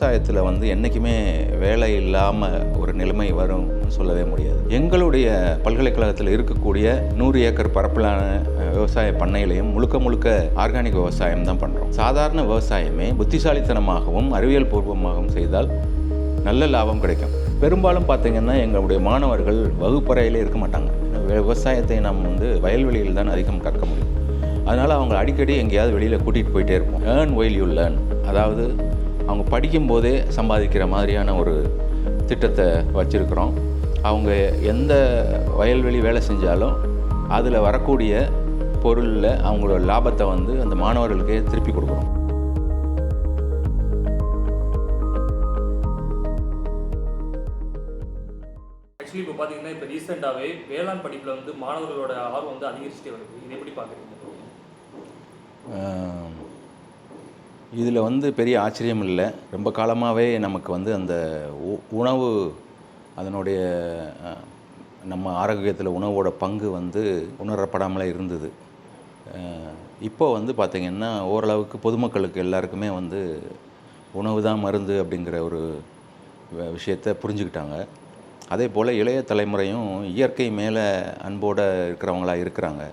விவசாயத்தில் வந்து என்றைக்குமே வேலை இல்லாமல் ஒரு நிலைமை வரும் சொல்லவே முடியாது. எங்களுடைய பல்கலைக்கழகத்தில் இருக்கக்கூடிய நூறு ஏக்கர் பரப்பிலான விவசாய பண்ணையிலையும் முழுக்க முழுக்க ஆர்கானிக் விவசாயம் தான் பண்ணுறோம் சாதாரண விவசாயமே புத்திசாலித்தனமாகவும் அறிவியல் பூர்வமாகவும் செய்தால் நல்ல லாபம் கிடைக்கும். பெரும்பாலும் பார்த்தீங்கன்னா எங்களுடைய மாணவர்கள் வகுப்பறையிலே இருக்க மாட்டாங்க. விவசாயத்தை நாம் வந்து வயல்வெளியில் தான் அதிகம் கற்க முடியும். அதனால் அவங்க அடிக்கடி எங்கேயாவது வெளியில் கூட்டிகிட்டு போயிட்டே இருப்போம். ஏர்ன் ஒயில் யூ லேர்ன் அதாவது அவங்க படிக்கும்போதே சம்பாதிக்கிற மாதிரியான ஒரு திட்டத்தை வச்சுருக்கிறோம். அவங்க எந்த வயல்வெளி வேலை செஞ்சாலும் அதில் வரக்கூடிய பொருளில் அவங்களோட லாபத்தை வந்து அந்த மாணவர்களுக்கே திருப்பி கொடுக்குறோம் ஆக்சுவலி இப்போ பார்த்தீங்கன்னா இப்போ ரீசெண்டாகவே வேளாண் படிப்பில் வந்து மாணவர்களோட ஆர்வம் வந்து அதிகரிச்சுட்டே வருது. இதை எப்படி பார்க்குறீங்க இதில் வந்து பெரிய ஆச்சரியம் இல்லை. ரொம்ப காலமாகவே நமக்கு வந்து அந்த உ- உணவு அதனுடைய நம்ம ஆரோக்கியத்தில் உணவோட பங்கு வந்து உணரப்படாமலே இருந்தது. இப்போ வந்து பார்த்திங்கன்னா ஓரளவுக்கு பொதுமக்களுக்கு எல்லாருக்குமே வந்து உணவு தான் மருந்து அப்படிங்கிற ஒரு விஷயத்தை புரிஞ்சுக்கிட்டாங்க. அதே போல் இளைய தலைமுறையும் இயற்கை மேலே அன்போடு இருக்கிறவங்களாக இருக்கிறாங்க.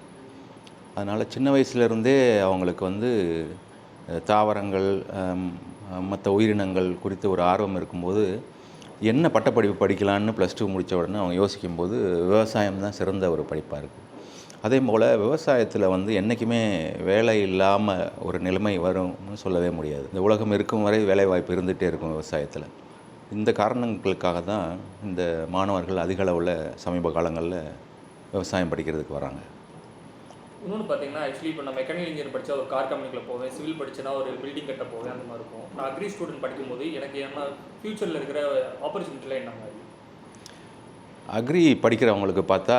அதனால் சின்ன வயசுலேருந்தே அவங்களுக்கு வந்து தாவரங்கள் மற்ற உயிரினங்கள் குறித்து ஒரு ஆர்வம் இருக்கும்போது என்ன பட்டப்படிப்பு படிக்கலான்னு ப்ளஸ் டூ முடித்த உடனே அவங்க யோசிக்கும்போது விவசாயம் தான் சிறந்த ஒரு படிப்பாக இருக்குது அதே போல் விவசாயத்தில் வந்து என்றைக்குமே வேலை இல்லாமல் ஒரு நிலைமை வரும்னு சொல்லவே முடியாது. இந்த உலகம் இருக்கும் வரை வேலை வாய்ப்பு இருந்துகிட்டே இருக்கும் விவசாயத்தில். இந்த காரணங்களுக்காக தான் இந்த மாணவர்கள் அதிக அளவில் சமீப காலங்களில் விவசாயம் படிக்கிறதுக்கு வராங்க. இன்னொன்று பார்த்தீங்கன்னா ஆக்சுவலி இப்போ நான் மெக்கானிக்கல் இன்ஜினியர் படித்தா ஒரு கார் கம்பெனிக்குள்ள போவேன் சிவில் படிச்சேன்னா ஒரு பில்டிங் கட்ட போவேன் அந்த மாதிரி இருக்கும். நான் அக்ரி ஸ்டூடெண்ட் படிக்கும்போது எனக்கு என்ன ஃப்யூச்சரில் இருக்கிற ஆப்பர்ச்சுனிட்டிலாம் என்ன மாதிரி? அக்ரி படிக்கிறவங்களுக்கு பார்த்தா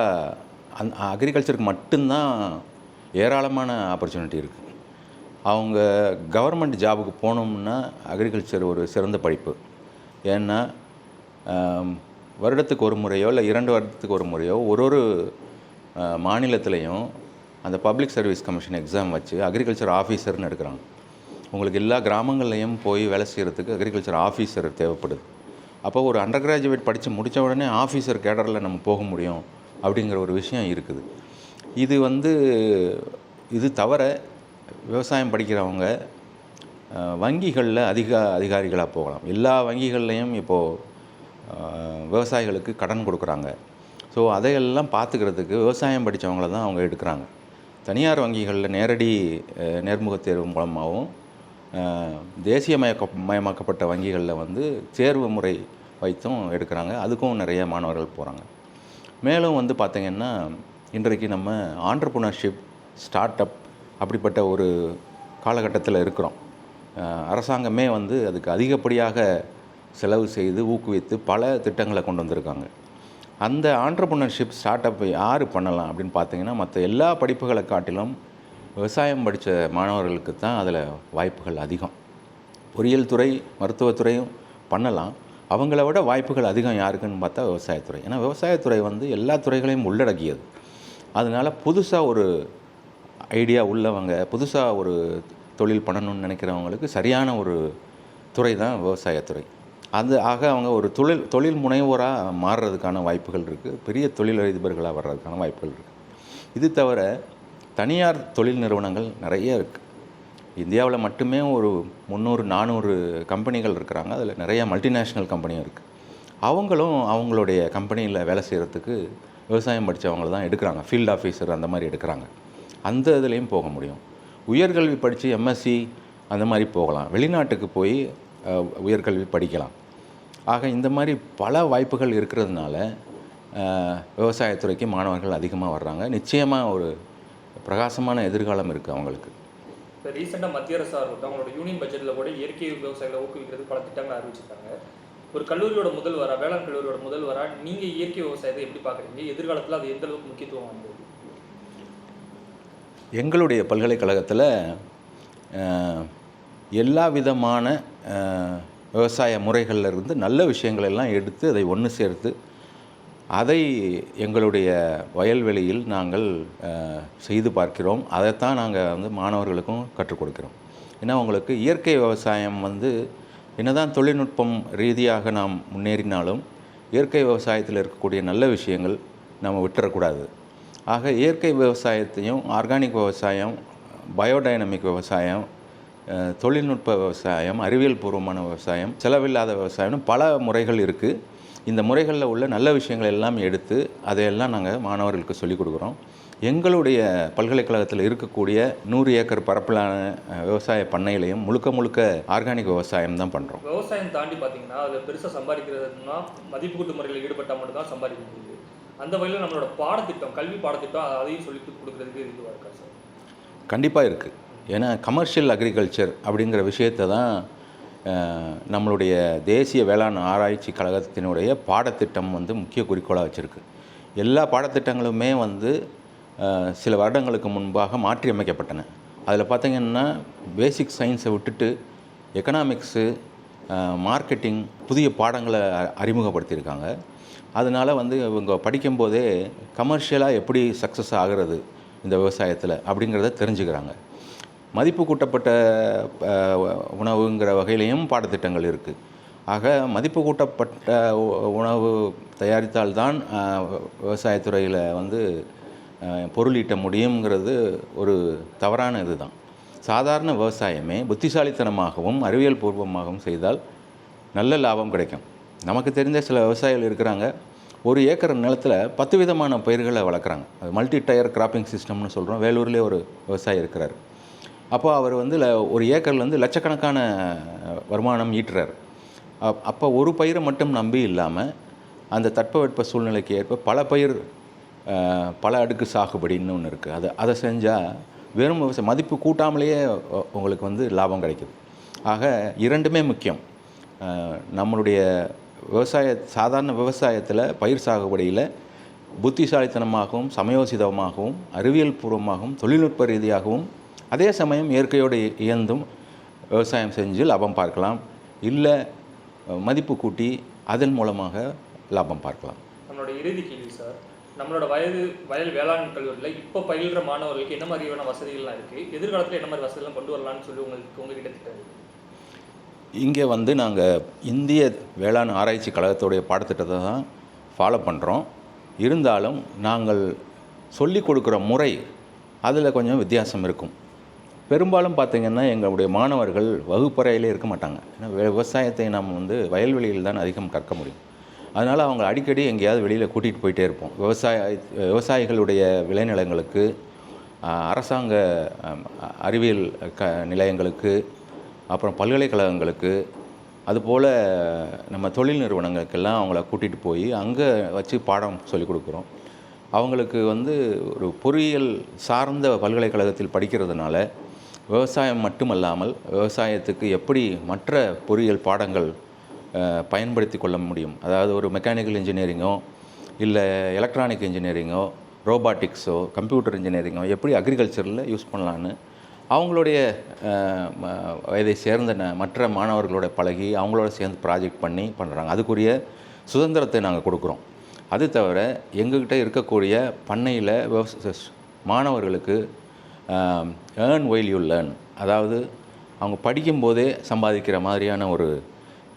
அந் அக்ரிகல்ச்சருக்கு மட்டும்தான் ஏராளமான ஆப்பர்ச்சுனிட்டி இருக்குது அவங்க கவர்மெண்ட் ஜாபுக்கு போகணும்னா அக்ரிகல்ச்சர் ஒரு சிறந்த படிப்பு. ஏன்னா வருடத்துக்கு ஒரு முறையோ இல்லை இரண்டு வருடத்துக்கு ஒரு முறையோ ஒரு ஒரு ஆ, மாநிலத்திலையும் அந்த பப்ளிக் சர்வீஸ் கமிஷன் எக்ஸாம் வச்சு அக்ரிகல்ச்சர் ஆஃபீஸர்னு எடுக்கிறாங்க. உங்களுக்கு எல்லா கிராமங்கள்லையும் போய் வேலை செய்கிறதுக்கு அக்ரிகல்ச்சர் ஆஃபீஸர் தேவைப்படுது. அப்போ ஒரு அண்டர் கிராஜுவேட் படித்து முடித்த உடனே ஆஃபீஸர் கேடரில் நம்ம போக முடியும் அப்படிங்கிற ஒரு விஷயம் இருக்குது. இது வந்து இது தவிர விவசாயம் படிக்கிறவங்க வங்கிகளில் அதிக அதிகாரிகளாக போகலாம். எல்லா வங்கிகள்லையும் இப்போது விவசாயிகளுக்கு கடன் கொடுக்குறாங்க. ஸோ அதையெல்லாம் பார்த்துக்கிறதுக்கு விவசாயம் படித்தவங்கள தான் அவங்க எடுக்கிறாங்க. தனியார் வங்கிகளில் நேரடி நேர்முக நேர்முகத் தேர்வு மூலமாகவும் தேசியமயக்க மயமாக்கப்பட்ட வங்கிகளில் வந்து தேர்வு முறை வைத்தும் எடுக்கிறாங்க. அதுக்கும் நிறைய மாணவர்கள் போகிறாங்க மேலும் வந்து பார்த்திங்கன்னா இன்றைக்கு நம்ம ஆண்டர்புனர்ஷிப் ஸ்டார்ட் அப் அப்படிப்பட்ட ஒரு காலகட்டத்தில் இருக்கிறோம். அரசாங்கமே வந்து அதுக்கு அதிகப்படியாக செலவு செய்து ஊக்குவித்து பல திட்டங்களை கொண்டு வந்திருக்காங்க. அந்த ஆண்டர்புனர்ஷிப் ஸ்டார்ட் அப்பை யார் பண்ணலாம் அப்படின்னு பார்த்தீங்கன்னா மற்ற எல்லா படிப்புகளை காட்டிலும் விவசாயம் படித்த மாணவர்களுக்கு தான் அதில் வாய்ப்புகள் அதிகம். பொறியியல் துறை மருத்துவத்துறையும் பண்ணலாம். அவங்கள விட வாய்ப்புகள் அதிகம் யாருக்குன்னு பார்த்தா விவசாயத்துறை. ஏன்னா விவசாயத்துறை வந்து எல்லா துறைகளையும் உள்ளடக்கியது. அதனால் புதுசாக ஒரு ஐடியா உள்ளவங்க புதுசாக ஒரு தொழில் பண்ணணும்னு நினைக்கிறவங்களுக்கு சரியான ஒரு துறை தான் விவசாயத்துறை. அது ஆக அவங்க ஒரு தொழில் தொழில் முனைவோராக மாறுறதுக்கான வாய்ப்புகள் இருக்குது பெரிய தொழிலதிபர்களாக வர்றதுக்கான வாய்ப்புகள் இருக்குது இது தவிர தனியார் தொழில் நிறுவனங்கள் நிறைய இருக்குது இந்தியாவில் மட்டுமே ஒரு முந்நூறு நானூறு கம்பெனிகள் இருக்கிறாங்க. அதில் நிறைய மல்டிநேஷ்னல் கம்பெனியும் இருக்குது அவங்களும் அவங்களுடைய கம்பெனியில் வேலை செய்கிறதுக்கு விவசாயம் படித்தவங்கள தான் எடுக்கிறாங்க. ஃபீல்ட் ஆஃபீஸர் அந்த மாதிரி எடுக்கிறாங்க. அந்த இதுலேயும் போக முடியும். உயர்கல்வி படித்து எம்எஸ்சி அந்த மாதிரி போகலாம். வெளிநாட்டுக்கு போய் உயர்கல்வி படிக்கலாம். ஆக இந்த மாதிரி பல வாய்ப்புகள் இருக்கிறதுனால விவசாயத்துறைக்கு மாணவர்கள் அதிகமாக வர்றாங்க. நிச்சயமாக ஒரு பிரகாசமான எதிர்காலம் இருக்குது அவங்களுக்கு. இப்போ ரீசெண்டாக மத்திய அரசாக இருக்கட்டும் அவங்களோட யூனியன் பட்ஜெட்டில் கூட இயற்கை விவசாயிகளை ஊக்குவிக்கிறதுக்கு பல திட்டங்களை அறிவிச்சிருக்காங்க. ஒரு கல்லூரியோட முதல்வரா வேளாண் கல்லூரியோட முதல்வரா நீங்கள் இயற்கை விவசாயத்தை எப்படி பார்க்குறீங்க எதிர்காலத்தில் அது எந்த அளவுக்கு முக்கியத்துவம் வாய்ந்தது? எங்களுடைய பல்கலைக்கழகத்தில் எல்லா விதமான விவசாய முறைகளில் இருந்து நல்ல விஷயங்கள் எல்லாம் எடுத்து அதை ஒன்று சேர்த்து அதை எங்களுடைய வயல்வெளியில் நாங்கள் செய்து பார்க்கிறோம். அதைத்தான் நாங்கள் வந்து மாணவர்களுக்கும் கற்றுக் கொடுக்கிறோம். ஏன்னா உங்களுக்கு இயற்கை விவசாயம் வந்து என்னதான் தொழில்நுட்பம் ரீதியாக நாம் முன்னேறினாலும் இயற்கை விவசாயத்தில் இருக்கக்கூடிய நல்ல விஷயங்கள் நம்ம விட்டுறக்கூடாது. ஆக இயற்கை விவசாயத்தையும் ஆர்கானிக் விவசாயம் பயோடைனமிக் விவசாயம் தொழில்நுட்ப விவசாயம் அறிவியல் பூர்வமான விவசாயம் செலவில்லாத விவசாயம்னு பல முறைகள் இருக்குது இந்த முறைகளில் உள்ள நல்ல விஷயங்கள் எல்லாம் எடுத்து அதையெல்லாம் நாங்கள் மாணவர்களுக்கு சொல்லிக் கொடுக்குறோம். எங்களுடைய பல்கலைக்கழகத்தில் இருக்கக்கூடிய நூறு ஏக்கர் பரப்பிலான விவசாய பண்ணையிலையும் முழுக்க முழுக்க ஆர்கானிக் விவசாயம் தான் பண்ணுறோம் விவசாயம் தாண்டி பார்த்தீங்கன்னா அதில் பெருசாக சம்பாதிக்கிறதுனா மதிப்பு கூட்டு முறையில் ஈடுபட்டால் மட்டும்தான் சம்பாதிக்க முடியுது. அந்த வகையில் நம்மளோட பாடத்திட்டம் கல்வி பாடத்திட்டம் அதையும் சொல்லி கொடுக்குறதுக்கு இதுவாக இருக்கா சார்? கண்டிப்பாக இருக்குது ஏன்னா கமர்ஷியல் அக்ரிகல்ச்சர் அப்படிங்கிற விஷயத்தை தான் நம்மளுடைய தேசிய வேளாண் ஆராய்ச்சி கழகத்தினுடைய பாடத்திட்டம் வந்து முக்கிய குறிக்கோளாக வச்சுருக்கு. எல்லா பாடத்திட்டங்களுமே வந்து சில வருடங்களுக்கு முன்பாக மாற்றி அமைக்கப்பட்டன. அதில் பார்த்திங்கன்னா பேசிக் சயின்ஸை விட்டுட்டு எக்கனாமிக்ஸு மார்க்கெட்டிங் புதிய பாடங்களை அறிமுகப்படுத்தியிருக்காங்க. அதனால் வந்து இவங்க படிக்கும்போதே கமர்ஷியலாக எப்படி சக்ஸஸ் ஆகிறது இந்த விவசாயத்தில் அப்படிங்கிறத தெரிஞ்சுக்கிறாங்க. மதிப்பு கூட்டப்பட்ட உணவுங்கிற வகையிலையும் பாடத்திட்டங்கள் இருக்குது ஆக மதிப்பு கூட்டப்பட்ட உணவு தயாரித்தால்தான் விவசாயத்துறையில் வந்து பொருளீட்ட முடியுங்கிறது ஒரு தவறான இதுதான். சாதாரண விவசாயமே புத்திசாலித்தனமாகவும் அறிவியல் பூர்வமாகவும் செய்தால் நல்ல லாபம் கிடைக்கும். நமக்கு தெரிஞ்ச சில விவசாயிகள் இருக்கிறாங்க. ஒரு ஏக்கர் நிலத்தில் பத்து விதமான பயிர்களை வளர்க்குறாங்க. அது மல்டி டயர் கிராப்பிங் சிஸ்டம்னு சொல்கிறோம் வேலூர்லேயே ஒரு விவசாயி இருக்கிறார். அப்போ அவர் வந்து ல- ஒரு வந்து லட்சக்கணக்கான வருமானம் ஈட்டுறார். அப்- அப்போ ஒரு பயிரை மட்டும் நம்பி இல்லாமல் அந்த தட்பவெட்ப சூழ்நிலைக்கு ஏற்ப பல பயிர் பல அடுக்கு சாகுபடின்னு ஒன்று இருக்குது அதை அதை செஞ்சால் வெறும் விவசாயம் மதிப்பு கூட்டாமலேயே உங்களுக்கு வந்து லாபம் கிடைக்குது. ஆக இரண்டுமே முக்கியம். நம்மளுடைய விவசாய சாதாரண விவசாயத்தில் பயிர் சாகுபடியில் புத்திசாலித்தனமாகவும் சமயோசிதமாகவும் அறிவியல் பூர்வமாகவும் தொழில்நுட்ப ரீதியாகவும் அதே சமயம் இயற்கையோடு இயந்தும் விவசாயம் செஞ்சு லாபம் பார்க்கலாம். இல்லை மதிப்பு கூட்டி அதன் மூலமாக லாபம் பார்க்கலாம். நம்மளோட இறுதி கேள்வி சார். நம்மளோட வயது வயல் வேளாண் கல்லூரியில் இப்போ பயில்ற மாணவர்களுக்கு என்ன மாதிரியான வசதிகள்லாம் இருக்குது எதிர்காலத்தில் என்ன மாதிரி வசதிகள்லாம் கொண்டு வரலாம்னு சொல்லி உங்களுக்கு உங்ககிட்ட திட்டம்? இங்கே வந்து நாங்கள் இந்திய வேளாண் ஆராய்ச்சி கழகத்துடைய பாடத்திட்டத்தை தான் ஃபாலோ பண்ணுறோம். இருந்தாலும் நாங்கள் சொல்லிக் கொடுக்குற முறை அதில் கொஞ்சம் வித்தியாசம் இருக்கும். பெரும்பாலும் பார்த்திங்கன்னா எங்களுடைய மாணவர்கள் வகுப்பறையிலே இருக்க மாட்டாங்க. ஏன்னா விவசாயத்தை நாம் வந்து வயல்வெளியில் தான் அதிகம் கற்க முடியும். அதனால் அவங்க அடிக்கடி எங்கேயாவது வெளியில் கூட்டிகிட்டு போயிட்டே இருப்போம். விவசாய விவசாயிகளுடைய விளைநிலங்களுக்கு அரசாங்க அறிவியல் க நிலையங்களுக்கு அப்புறம் பல்கலைக்கழகங்களுக்கு அதுபோல் நம்ம தொழில் நிறுவனங்களுக்கெல்லாம் அவங்கள கூட்டிகிட்டு போய் அங்கே வச்சு பாடம் சொல்லிக் கொடுக்குறோம். அவங்களுக்கு வந்து ஒரு பொறியியல் சார்ந்த பல்கலைக்கழகத்தில் படிக்கிறதுனால விவசாயம் மட்டுமல்லாமல் விவசாயத்துக்கு எப்படி மற்ற பொறியியல் பாடங்கள் பயன்படுத்தி கொள்ள முடியும்? அதாவது ஒரு மெக்கானிக்கல் இன்ஜினியரிங்கோ இல்லை எலக்ட்ரானிக் இன்ஜினியரிங்கோ ரோபாட்டிக்ஸோ கம்ப்யூட்டர் இன்ஜினியரிங்கோ எப்படி அக்ரிகல்ச்சரில் யூஸ் பண்ணலான்னு அவங்களுடைய வயதை சேர்ந்த மற்ற மாணவர்களோட பழகி அவங்களோட சேர்ந்து ப்ராஜெக்ட் பண்ணி பண்ணுறாங்க அதுக்குரிய சுதந்திரத்தை நாங்கள் கொடுக்குறோம். அது தவிர எங்ககிட்ட இருக்கக்கூடிய பண்ணையில் விவச மாணவர்களுக்கு ஏர்ன் ஒயில் யூ லேர்ன் அதாவது அவங்க படிக்கும்போதே சம்பாதிக்கிற மாதிரியான ஒரு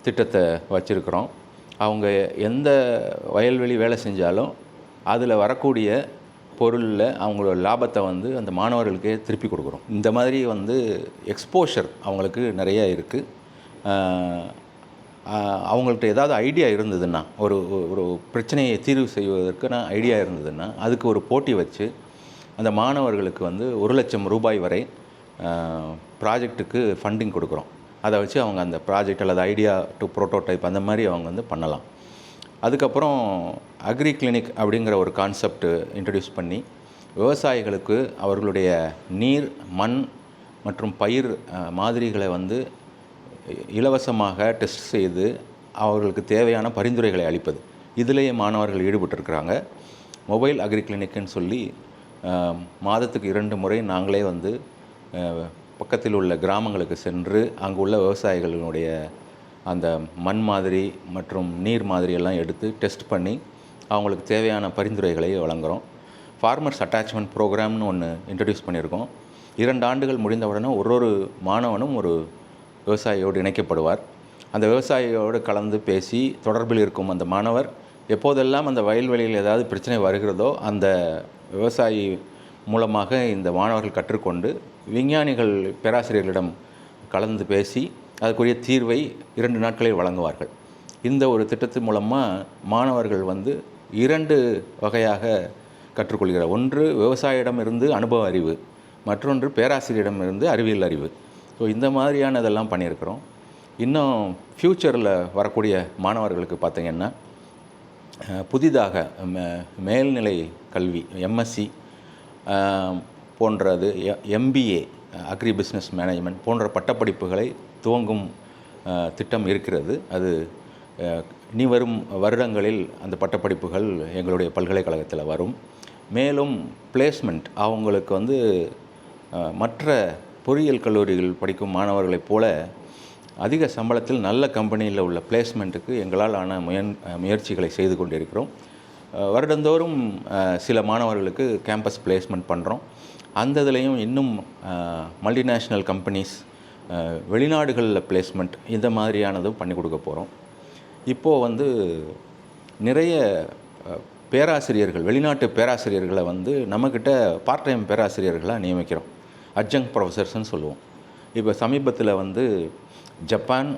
திட்டத்தை வச்சுருக்குறோம். அவங்க எந்த வயல்வெளி வேலை செஞ்சாலும் அதில் வரக்கூடிய பொருளில் அவங்களோட லாபத்தை வந்து அந்த மாணவர்களுக்கே திருப்பி கொடுக்குறோம். இந்த மாதிரி வந்து எக்ஸ்போஷர் அவங்களுக்கு நிறையா இருக்குது அவங்கள்ட்ட ஏதாவது ஐடியா இருந்ததுன்னா ஒரு ஒரு பிரச்சனையை தீர்வு செய்வதற்கான ஐடியா இருந்ததுன்னா அதுக்கு ஒரு போட்டி வச்சு அந்த மாணவர்களுக்கு வந்து ஒரு லட்சம் ரூபாய் வரை ப்ராஜெக்ட்டுக்கு ஃபண்டிங் கொடுக்குறோம். அதை வச்சு அவங்க அந்த ப்ராஜெக்ட் அல்லது ஐடியா டு ப்ரோட்டோடைப் அந்த மாதிரி அவங்க வந்து பண்ணலாம். அதுக்கப்புறம் அக்ரி கிளினிக் அப்படிங்கிற ஒரு கான்செப்ட் இன்ட்ரடியூஸ் பண்ணி விவசாயிகளுக்கு அவர்களுடைய நீர் மண் மற்றும் பயிர் மாதிரிகளை வந்து இலவசமாக டெஸ்ட் செய்து அவர்களுக்கு தேவையான பரிந்துரைகளை அளிப்பது. இதிலேயே மாணவர்கள் ஈடுபட்டிருக்கிறாங்க. மொபைல் அக்ரி கிளினிக்குன்னு சொல்லி மாதத்துக்கு இரண்டு முறை நாங்களே வந்து பக்கத்தில் உள்ள கிராமங்களுக்கு சென்று அங்குள்ள விவசாயிகளினுடைய அந்த மண் மாதிரி மற்றும் நீர் மாதிரி எல்லாம் எடுத்து டெஸ்ட் பண்ணி அவங்களுக்கு தேவையான பரிந்துரைகளை வழங்குகிறோம் ஃபார்மர்ஸ் அட்டாச்மெண்ட் ப்ரோக்ராம்னு ஒன்று இன்ட்ரடியூஸ் பண்ணியிருக்கோம். இரண்டு ஆண்டுகள் முடிந்தவுடனே ஒரு ஒரு மாணவனும் ஒரு விவசாயியோடு இணைக்கப்படுவார். அந்த விவசாயியோடு கலந்து பேசி தொடர்பில் இருக்கும் அந்த மாணவர் எப்போதெல்லாம் அந்த வயல்வெளியில் ஏதாவது பிரச்சனை வருகிறதோ அந்த விவசாயி மூலமாக இந்த மாணவர்கள் கற்றுக்கொண்டு விஞ்ஞானிகள் பேராசிரியர்களிடம் கலந்து பேசி அதுக்குரிய தீர்வை இரண்டு நாட்களில் வழங்குவார்கள். இந்த ஒரு திட்டத்தின் மூலமாக மாணவர்கள் வந்து இரண்டு வகையாக கற்றுக்கொள்கிறார். ஒன்று விவசாயியிடமிருந்து அனுபவ அறிவு மற்றொன்று பேராசிரியரிடமிருந்து அறிவியல் அறிவு. ஸோ இந்த மாதிரியானதெல்லாம் பண்ணியிருக்கிறோம். இன்னும் ஃப்யூச்சரில் வரக்கூடிய மாணவர்களுக்கு பார்த்திங்கன்னா புதிதாக மே- மேல்நிலை கல்வி எம்எஸ்சி போன்றது எம்பிஏ அக்ரி பிஸ்னஸ் மேனேஜ்மெண்ட் போன்ற பட்டப்படிப்புகளை துவங்கும் திட்டம் இருக்கிறது. அது இனி வரும் வருடங்களில் அந்த பட்டப்படிப்புகள் எங்களுடைய பல்கலைக்கழகத்தில் வரும். மேலும் பிளேஸ்மெண்ட் அவங்களுக்கு வந்து மற்ற பொறியியல் கல்லூரிகள் படிக்கும் மாணவர்களைப் போல அதிக சம்பளத்தில் நல்ல கம்பெனியில் உள்ள பிளேஸ்மெண்ட்டுக்கு எங்களால் ஆன முயன் முயற்சிகளை செய்து கொண்டிருக்கிறோம். வருடந்தோறும் சில மாணவர்களுக்கு கேம்பஸ் பிளேஸ்மெண்ட் பண்ணுறோம் அந்த இதுலேயும் இன்னும் மல்டிநேஷ்னல் கம்பெனிஸ் வெளிநாடுகளில் பிளேஸ்மெண்ட் இந்த மாதிரியானதும் பண்ணி கொடுக்க போகிறோம் இப்போது வந்து நிறைய பேராசிரியர்கள் வெளிநாட்டு பேராசிரியர்களை வந்து நம்மக்கிட்ட பார்ட் டைம் பேராசிரியர்களாக நியமிக்கிறோம் அட்ஜங் ப்ரொஃபஸர்ஸ்ன்னு சொல்லுவோம். இப்போ சமீபத்தில் வந்து ஜப்பான்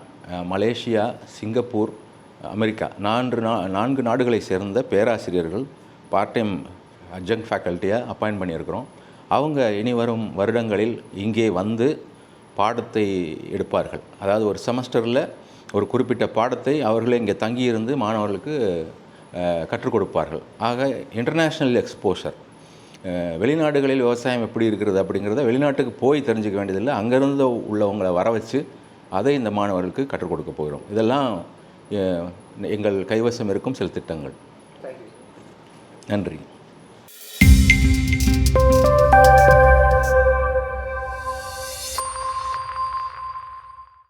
மலேசியா சிங்கப்பூர் அமெரிக்கா நான்கு நா நான்கு நாடுகளை சேர்ந்த பேராசிரியர்கள் பார்ட் டைம் அட்ஜங் ஃபேக்கல்ட்டியாக அப்பாயின்ட் பண்ணியிருக்கிறோம். அவங்க இனி வரும் வருடங்களில் இங்கே வந்து பாடத்தை எடுப்பார்கள். அதாவது ஒரு செமஸ்டரில் ஒரு குறிப்பிட்ட பாடத்தை அவர்களே இங்கே தங்கியிருந்து மாணவர்களுக்கு கற்றுக் கொடுப்பார்கள். ஆக இன்டர்நேஷ்னல் எக்ஸ்போஷர் வெளிநாடுகளில் விவசாயம் எப்படி இருக்கிறது அப்படிங்கிறத வெளிநாட்டுக்கு போய் தெரிஞ்சுக்க வேண்டியதில்லை. அங்கேருந்து உள்ளவங்களை வர வச்சு அதை இந்த மாணவர்களுக்கு கற்றுக் கொடுக்க போகிறோம். இதெல்லாம் எங்கள் கைவசம் இருக்கும் சில திட்டங்கள். நன்றி.